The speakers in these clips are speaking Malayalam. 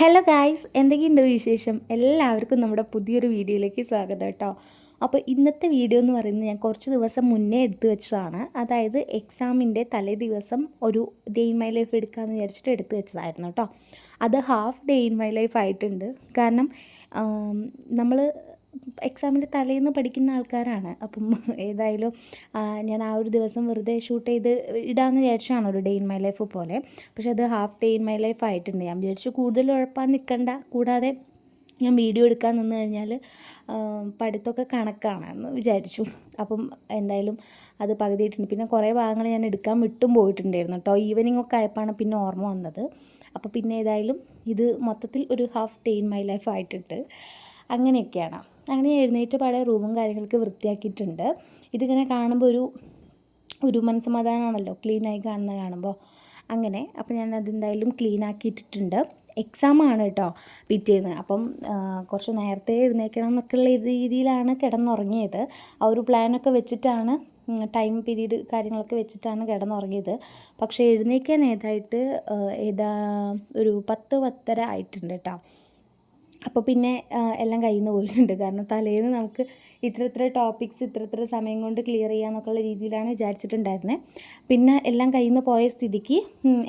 ഹലോ ഗായ്സ് എന്തൊക്കെയുണ്ട് വിശേഷം? എല്ലാവർക്കും നമ്മുടെ പുതിയൊരു വീഡിയോയിലേക്ക് സ്വാഗതം കേട്ടോ. അപ്പോൾ ഇന്നത്തെ വീഡിയോ എന്ന് പറയുന്നത് ഞാൻ കുറച്ച് ദിവസം മുന്നേ എടുത്തു വെച്ചതാണ്. അതായത് എക്സാമിന്റെ തലേ ദിവസം ഒരു ഡേ ഇൻ മൈ ലൈഫ് എടുക്കാമെന്ന് വിചാരിച്ചിട്ട് എടുത്തു വെച്ചതായിരുന്നു കേട്ടോ. അത് half day in my life ആയിട്ടുണ്ട്. കാരണം നമ്മൾ എക്സാമിന്റെ തലേന്ന് പഠിക്കുന്ന ആൾക്കാരാണ്. അപ്പം ഏതായാലും ഞാൻ ആ ഒരു ദിവസം വെറുതെ ഷൂട്ട് ചെയ്ത് ഇടാമെന്ന് വിചാരിച്ചാണ് ഒരു ഡേ ഇൻ മൈ ലൈഫ് പോലെ. പക്ഷേ അത് half day in my life ആയിട്ടുണ്ട്. ഞാൻ വിചാരിച്ചു കൂടുതൽ ഉഴപ്പാൻ നിൽക്കണ്ട. കൂടാതെ ഞാൻ വീഡിയോ എടുക്കാൻ നിന്ന് കഴിഞ്ഞാൽ പഠിത്തമൊക്കെ കണക്കാണെന്ന് വിചാരിച്ചു. അപ്പം എന്തായാലും അത് പകുതിയിട്ടുണ്ട് പിന്നെ കുറേ ഭാഗങ്ങൾ ഞാൻ എടുക്കാൻ വിട്ടും പോയിട്ടുണ്ടായിരുന്നു കേട്ടോ ഈവനിങ് ഒക്കെ ആയപ്പോഴാണ് പിന്നെ ഓർമ്മ വന്നത്. അപ്പോൾ പിന്നെ ഏതായാലും ഇത് മൊത്തത്തിൽ ഒരു half day in my life ആയിട്ടുണ്ട്. അങ്ങനെയൊക്കെയാണ്. അങ്ങനെ എഴുന്നേറ്റ് പാടെ റൂമും കാര്യങ്ങളൊക്കെ വൃത്തിയാക്കിയിട്ടുണ്ട്. ഇതിങ്ങനെ കാണുമ്പോൾ ഒരു ഒരു മനസ്സമാധാനമാണല്ലോ ക്ലീനായി കാണുന്ന കാണുമ്പോൾ അങ്ങനെ അപ്പോൾ ഞാൻ അതെന്തായാലും ക്ലീൻ ആക്കിയിട്ടിട്ടുണ്ട്. എക്സാം ആണ് കേട്ടോ പിറ്റേന്ന്. അപ്പം കുറച്ച് നേരത്തെ എഴുന്നേൽക്കണം എന്നൊക്കെയുള്ള രീതിയിലാണ് കിടന്നുറങ്ങിയത്. ആ ഒരു പ്ലാനൊക്കെ വെച്ചിട്ടാണ് ടൈം പീരീഡ് കാര്യങ്ങളൊക്കെ വെച്ചിട്ടാണ് കിടന്നുറങ്ങിയത്. പക്ഷേ എഴുന്നേൽക്കാൻ ഏതായിട്ട് ഏതാ ഒരു പത്ത് പത്തര ആയിട്ടുണ്ട് കേട്ടോ അപ്പോൾ പിന്നെ എല്ലാം കയ്യിൽ നിന്ന് പോയിട്ടുണ്ട്. കാരണം തലേന്ന് നമുക്ക് ഇത്ര ഇത്ര ടോപ്പിക്സ് ഇത്ര ഇത്ര സമയം കൊണ്ട് ക്ലിയർ ചെയ്യാമെന്നൊക്കെയുള്ള രീതിയിലാണ് വിചാരിച്ചിട്ടുണ്ടായിരുന്നത് പിന്നെ എല്ലാം കയ്യിൽ നിന്ന് പോയ സ്ഥിതിക്ക്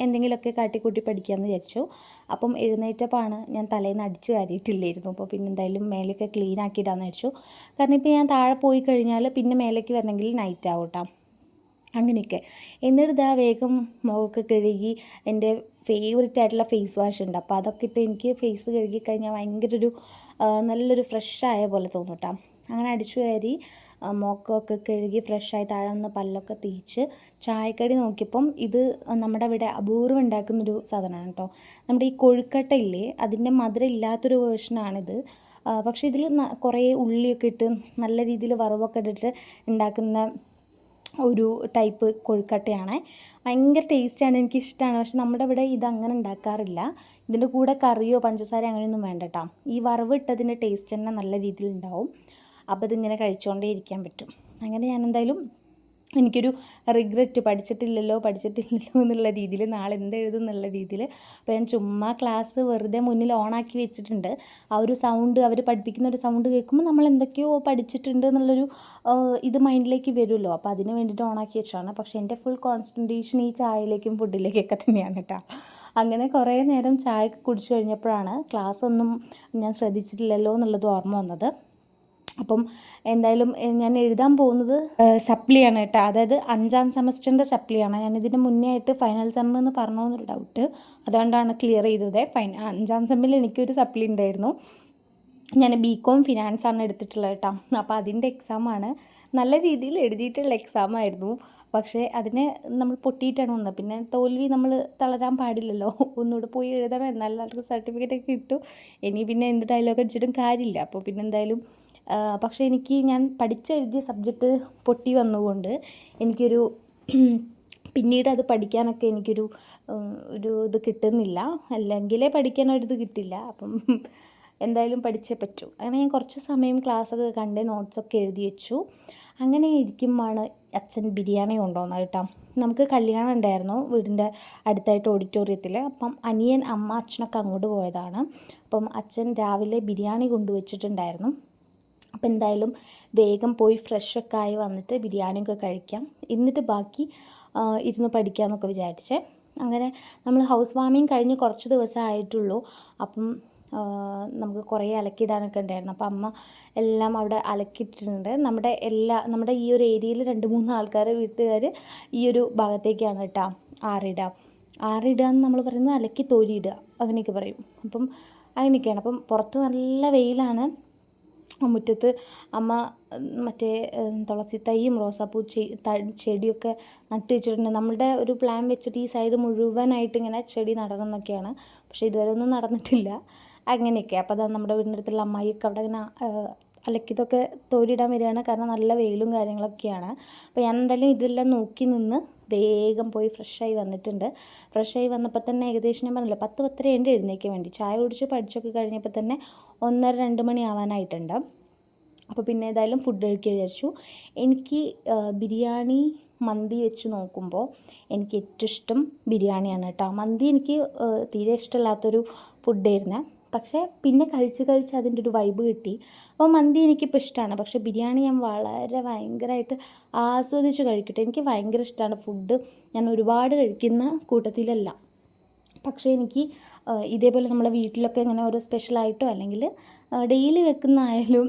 എന്തെങ്കിലുമൊക്കെ കാട്ടിക്കൂട്ടി പഠിക്കാമെന്ന് വിചാരിച്ചു. അപ്പം എഴുന്നേറ്റപ്പാണ് ഞാൻ തലേന്ന് അടിച്ച് കയറിയിട്ടില്ലായിരുന്നു അപ്പോൾ പിന്നെ എന്തായാലും മേലൊക്കെ ക്ലീൻ ആക്കിയിടാന്ന് വിചാരിച്ചു. കാരണം ഇപ്പോൾ ഞാൻ താഴെ പോയി കഴിഞ്ഞാൽ പിന്നെ മേലേക്ക് വരണമെങ്കിൽ നൈറ്റ് ആവും കേട്ടോ അങ്ങനെയൊക്കെ. എന്നിട്ട് ഇതാ വേഗം മുഖമൊക്കെ കഴുകി എന്റെ ഫേവററ്റ് ആയിട്ടുള്ള ഫേസ് വാഷ് ഉണ്ട്. അപ്പോൾ അതൊക്കെ ഇട്ട് എനിക്ക് ഫേസ് കഴുകി കഴിഞ്ഞാൽ ഭയങ്കര ഒരു നല്ലൊരു ഫ്രഷ് ആയ പോലെ തോന്നും കേട്ടോ അങ്ങനെ അടിച്ചു കയറി മോക്കമൊക്കെ കഴുകി ഫ്രഷായി താഴെ നിന്ന് പല്ലൊക്കെ തേച്ച് ചായക്കടി നോക്കിയപ്പം ഇത് നമ്മുടെ ഇവിടെ അപൂർവം ഉണ്ടാക്കുന്നൊരു സാധനമാണ് കേട്ടോ നമ്മുടെ ഈ കൊഴുക്കട്ട ഇല്ലേ അതിന്റെ മധുരം ഇല്ലാത്തൊരു വേർഷനാണിത് പക്ഷേ ഇതിൽ കുറേ ഉള്ളിയൊക്കെ ഇട്ട് നല്ല രീതിയിൽ വറവൊക്കെ ഇട്ടിട്ട് ഉണ്ടാക്കുന്ന ഒരു ടൈപ്പ് കൊഴുക്കട്ടയാണ്. ഭയങ്കര ടേസ്റ്റാണ് എനിക്കിഷ്ടമാണ് പക്ഷെ നമ്മുടെ ഇവിടെ ഇതങ്ങനെ ഉണ്ടാക്കാറില്ല. ഇതിന്റെ കൂടെ കറിയോ പഞ്ചസാര അങ്ങനെയൊന്നും വേണ്ട കേട്ടോ ഈ വറവ് ഇട്ടതിന്റെ ടേസ്റ്റ് തന്നെ നല്ല രീതിയിൽ ഉണ്ടാവും. അപ്പോൾ ഇതിങ്ങനെ കഴിച്ചുകൊണ്ടേ ഇരിക്കാൻ പറ്റും. അങ്ങനെ ഞാൻ എന്തായാലും എനിക്കൊരു റിഗ്രറ്റ് പഠിച്ചിട്ടില്ലല്ലോ പഠിച്ചിട്ടില്ലല്ലോ എന്നുള്ള രീതിയിൽ നാളെ എന്തെഴുതും എന്നുള്ള രീതിയിൽ അപ്പോൾ ഞാൻ ചുമ്മാ ക്ലാസ് വെറുതെ മുന്നിൽ ഓണാക്കി വെച്ചിട്ടുണ്ട്. ആ ഒരു സൗണ്ട് അവർ പഠിപ്പിക്കുന്ന ഒരു സൗണ്ട് കേൾക്കുമ്പോൾ നമ്മൾ എന്തൊക്കെയോ പഠിച്ചിട്ടുണ്ട് എന്നുള്ളൊരു ഇത് മൈൻഡിലേക്ക് വരുമല്ലോ. അപ്പോൾ അതിന് വേണ്ടിയിട്ട് ഓണാക്കി വെച്ചാണ് പക്ഷേ എന്റെ ഫുൾ കോൺസെൻട്രേഷൻ ഈ ചായയിലേക്കും ഫുഡിലേക്കൊക്കെ തന്നെയാണ് കേട്ടോ. അങ്ങനെ കുറേ നേരം ചായ കുടിച്ചു കഴിഞ്ഞപ്പോഴാണ് ക്ലാസ് ഒന്നും ഞാൻ ശ്രദ്ധിച്ചിട്ടില്ലല്ലോ എന്നുള്ളത് ഓർമ്മ വന്നത്. അപ്പം എന്തായാലും ഞാൻ എഴുതാൻ പോകുന്നത് സപ്ലിയാണ് കേട്ടോ. അതായത് അഞ്ചാം സെമസ്റ്ററിന്റെ സപ്ലിയാണ്. ഞാൻ ഇതിന് മുന്നേ ആയിട്ട് ഫൈനൽ സെം എന്ന് പറഞ്ഞോ എന്നൊരു ഡൗട്ട്. അതുകൊണ്ടാണ് ക്ലിയർ ചെയ്തത്. ഫൈൻ അഞ്ചാം സെമ്മിൽ എനിക്കൊരു സപ്ലി ഉണ്ടായിരുന്നു. ഞാൻ ബി കോം ഫിനാൻസ് ആണ് എടുത്തിട്ടുള്ളത് കേട്ടോ. അപ്പോൾ അതിന്റെ എക്സാമാണ് നല്ല രീതിയിൽ എഴുതിയിട്ടുള്ള എക്സാം ആയിരുന്നു. പക്ഷേ അതിന് നമ്മൾ പൊട്ടിയിട്ടാണ് വന്നത്. പിന്നെ തോൽവി നമ്മൾ തളരാൻ പാടില്ലല്ലോ. ഒന്നുകൂടെ പോയി എഴുതണം എന്നാലും അവർക്ക് സർട്ടിഫിക്കറ്റ് ഒക്കെ കിട്ടും. ഇനി പിന്നെ എന്ത് ഡയലോഗ് അടിച്ചിട്ടും കാര്യമില്ല. അപ്പോൾ പിന്നെ എന്തായാലും പക്ഷേ എനിക്ക് ഞാൻ പഠിച്ചെഴുതിയ സബ്ജക്റ്റ് പൊട്ടി വന്നുകൊണ്ട് എനിക്കൊരു പിന്നീട് അത് പഠിക്കാനൊക്കെ എനിക്കൊരു ഒരു ഇത് കിട്ടുന്നില്ല. അല്ലെങ്കിലേ പഠിക്കാനൊരിത് കിട്ടില്ല. അപ്പം എന്തായാലും പഠിച്ചേ പറ്റൂ. അങ്ങനെ ഞാൻ കുറച്ച് സമയം ക്ലാസ്സൊക്കെ കണ്ട് നോട്ട്സൊക്കെ എഴുതി വെച്ചു. അങ്ങനെ ഇരിക്കുമ്പോഴാണ് അച്ഛൻ ബിരിയാണി കൊണ്ടുവന്നത് കേട്ടോ. നമുക്ക് കല്യാണം ഉണ്ടായിരുന്നു വീടിന്റെ അടുത്തായിട്ട് ഓഡിറ്റോറിയത്തിൽ. അപ്പം അനിയൻ അമ്മ അച്ഛനൊക്കെ അങ്ങോട്ട് പോയതാണ്. അപ്പം അച്ഛൻ രാവിലെ ബിരിയാണി കൊണ്ടുവച്ചിട്ടുണ്ടായിരുന്നു. അപ്പം എന്തായാലും വേഗം പോയി ഫ്രഷൊക്കെ ആയി വന്നിട്ട് ബിരിയാണിയൊക്കെ കഴിക്കാം. എന്നിട്ട് ബാക്കി ഇരുന്ന് പഠിക്കാമെന്നൊക്കെ വിചാരിച്ചേ. അങ്ങനെ നമ്മൾ ഹൗസ് വാമിങ് കഴിഞ്ഞ് കുറച്ച് ദിവസം ആയിട്ടുള്ളൂ. അപ്പം നമുക്ക് കുറേ അലക്കിയിടാനൊക്കെ ഉണ്ടായിരുന്നു. അപ്പം അമ്മ എല്ലാം അവിടെ അലക്കിയിട്ടുണ്ട് നമ്മുടെ എല്ലാ നമ്മുടെ ഈ ഒരു ഏരിയയിൽ രണ്ട് മൂന്ന് ആൾക്കാർ വീട്ടുകാർ ഈ ഒരു ഭാഗത്തേക്കാണ് കേട്ടോ ആറിടുക. ആറിടുക എന്ന് നമ്മൾ പറയുന്നത് അലക്കി തോരിയിടുക. അങ്ങനെയൊക്കെ പറയും. അപ്പം അങ്ങനെയൊക്കെയാണ്. അപ്പം പുറത്ത് നല്ല വെയിലാണ്. മുറ്റത്ത് അമ്മ മറ്റേ തുളസി തൈയും റോസാപ്പൂ ചെടിയൊക്കെ നട്ട് വെച്ചിട്ടുണ്ട്. നമ്മളുടെ ഒരു പ്ലാൻ വെച്ചിട്ട് ഈ സൈഡ് മുഴുവനായിട്ട് ഇങ്ങനെ ചെടി നടണം എന്നൊക്കെയാണ് പക്ഷേ ഇതുവരെ ഒന്നും നടന്നിട്ടില്ല. അങ്ങനെയൊക്കെ. അപ്പോൾ അതാണ് നമ്മുടെ വീടിന്റെ അടുത്തുള്ള അമ്മായിയൊക്കെ അവിടെ ഇങ്ങനെ അലക്കിതൊക്കെ തോരിയിടാൻ വരികയാണ്. കാരണം നല്ല വെയിലും കാര്യങ്ങളൊക്കെയാണ്. അപ്പോൾ ഞാൻ എന്തായാലും ഇതെല്ലാം നോക്കി നിന്ന് വേഗം പോയി ഫ്രഷായി വന്നിട്ടുണ്ട്. ഫ്രഷായി വന്നപ്പോൾ തന്നെ ഏകദേശം ഞാൻ പറഞ്ഞില്ല പത്ത് പത്തര ഉണ്ട് എഴുന്നേക്കാൻ വേണ്ടി. ചായ കുടിച്ച് പഠിച്ചൊക്കെ കഴിഞ്ഞപ്പോൾ തന്നെ ഒന്നര രണ്ട് മണി ആവാനായിട്ടുണ്ട് അപ്പോൾ പിന്നെ ഏതായാലും ഫുഡ് കഴിക്കുക വിചാരിച്ചു. എനിക്ക് ബിരിയാണി മന്തി വെച്ച് നോക്കുമ്പോൾ എനിക്ക് ഏറ്റവും ഇഷ്ടം ബിരിയാണിയാണ് കേട്ടോ. മന്തി എനിക്ക് തീരെ ഇഷ്ടമില്ലാത്തൊരു ഫുഡായിരുന്നു പക്ഷേ പിന്നെ കഴിച്ച് കഴിച്ച് അതിന്റെ ഒരു വൈബ് കിട്ടി. അപ്പോൾ മന്തി എനിക്കിപ്പോൾ ഇഷ്ടമാണ് പക്ഷേ ബിരിയാണി ഞാൻ വളരെ ഭയങ്കരമായിട്ട് ആസ്വദിച്ച് കഴിക്കട്ടെ. എനിക്ക് ഭയങ്കര ഇഷ്ടമാണ് ഫുഡ് ഞാൻ ഒരുപാട് കഴിക്കുന്ന കൂട്ടത്തിലല്ല. പക്ഷേ എനിക്ക് ഇതേപോലെ നമ്മളെ വീട്ടിലൊക്കെ ഇങ്ങനെ ഓരോ സ്പെഷ്യലായിട്ടോ അല്ലെങ്കിൽ ഡെയിലി വെക്കുന്നായാലും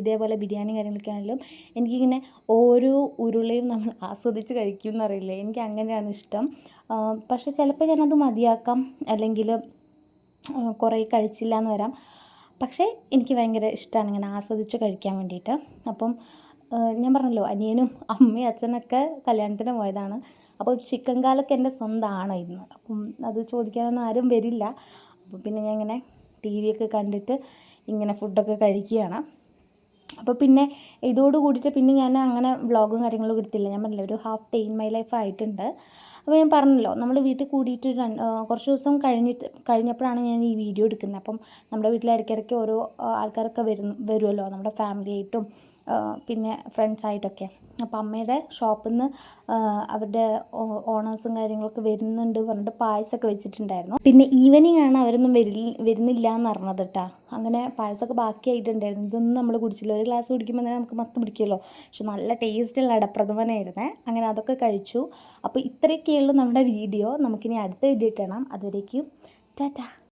ഇതേപോലെ ബിരിയാണി കാര്യങ്ങളൊക്കെ ആണെങ്കിലും എനിക്കിങ്ങനെ ഓരോ ഉരുളയും നമ്മൾ ആസ്വദിച്ച് കഴിക്കും എന്നറിയില്ലേ. എനിക്ക് അങ്ങനെയാണ് ഇഷ്ടം. പക്ഷേ ചിലപ്പോൾ ഞാനത് മതിയാക്കാം അല്ലെങ്കിൽ കുറേ കഴിച്ചില്ല എന്ന് വരാം. പക്ഷേ എനിക്ക് ഭയങ്കര ഇഷ്ടമാണ് ഇങ്ങനെ ആസ്വദിച്ച് കഴിക്കാൻ വേണ്ടിയിട്ട്. അപ്പം ഞാൻ പറഞ്ഞല്ലോ അനിയനും അമ്മയും അച്ഛനൊക്കെ കല്യാണത്തിന് പോയതാണ്. അപ്പോൾ ചിക്കൻ കാലൊക്കെ എന്റെ സ്വന്തമാണ് ഇന്ന്. അപ്പം അത് ചോദിക്കാനൊന്നും ആരും വരില്ല. അപ്പോൾ പിന്നെ ഞാൻ ഇങ്ങനെ ടി വി ഒക്കെ കണ്ടിട്ട് ഇങ്ങനെ ഫുഡൊക്കെ കഴിക്കുകയാണ്. അപ്പോൾ പിന്നെ ഇതോട് കൂടിയിട്ട് പിന്നെ ഞാൻ അങ്ങനെ വ്ളോഗും കാര്യങ്ങളും എടുത്തില്ല. ഞാൻ പറഞ്ഞില്ല ഒരു half day in my life ആയിട്ടുണ്ട്. അപ്പോൾ ഞാൻ പറഞ്ഞല്ലോ നമ്മൾ വീട്ടിൽ കൂടിയിട്ട് കുറച്ച് ദിവസം കഴിഞ്ഞിട്ട് കഴിഞ്ഞപ്പോഴാണ് ഞാൻ ഈ വീഡിയോ എടുക്കുന്നത്. അപ്പം നമ്മുടെ വീട്ടിൽ ഇടയ്ക്കിടയ്ക്ക് ഓരോ ആൾക്കാരൊക്കെ വരുന്നു വരുമല്ലോ. നമ്മുടെ ഫാമിലി ആയിട്ടും ആ, പിന്നെ ഫ്രണ്ട്സായിട്ടൊക്കെ അപ്പം അമ്മയുടെ ഷോപ്പിൽ നിന്ന് അവരുടെ ഓണേഴ്സും കാര്യങ്ങളൊക്കെ വരുന്നുണ്ട് പറഞ്ഞിട്ട് പായസമൊക്കെ വെച്ചിട്ടുണ്ടായിരുന്നു. പിന്നെ ഈവനിങ് ആണ് അവരൊന്നും വരി വരുന്നില്ല എന്ന് അറിഞ്ഞത് കേട്ടോ അങ്ങനെ പായസമൊക്കെ ബാക്കിയായിട്ടുണ്ടായിരുന്നു. ഇതൊന്നും നമ്മൾ കുടിച്ചില്ല. ഒരു ഗ്ലാസ് കുടിക്കുമ്പോൾ തന്നെ നമുക്ക് മത്ത് പിടിക്കുമല്ലോ. പക്ഷെ നല്ല ടേസ്റ്റുള്ള അടപ്രഥമനായിരുന്നേ. അങ്ങനെ അതൊക്കെ കഴിച്ചു. അപ്പോൾ ഇത്രയൊക്കെയുള്ളൂ നമ്മുടെ വീഡിയോ നമുക്കിനി അടുത്ത വീഡിയോ ഇട്ടണം അതുവരേക്കും ടാറ്റാ.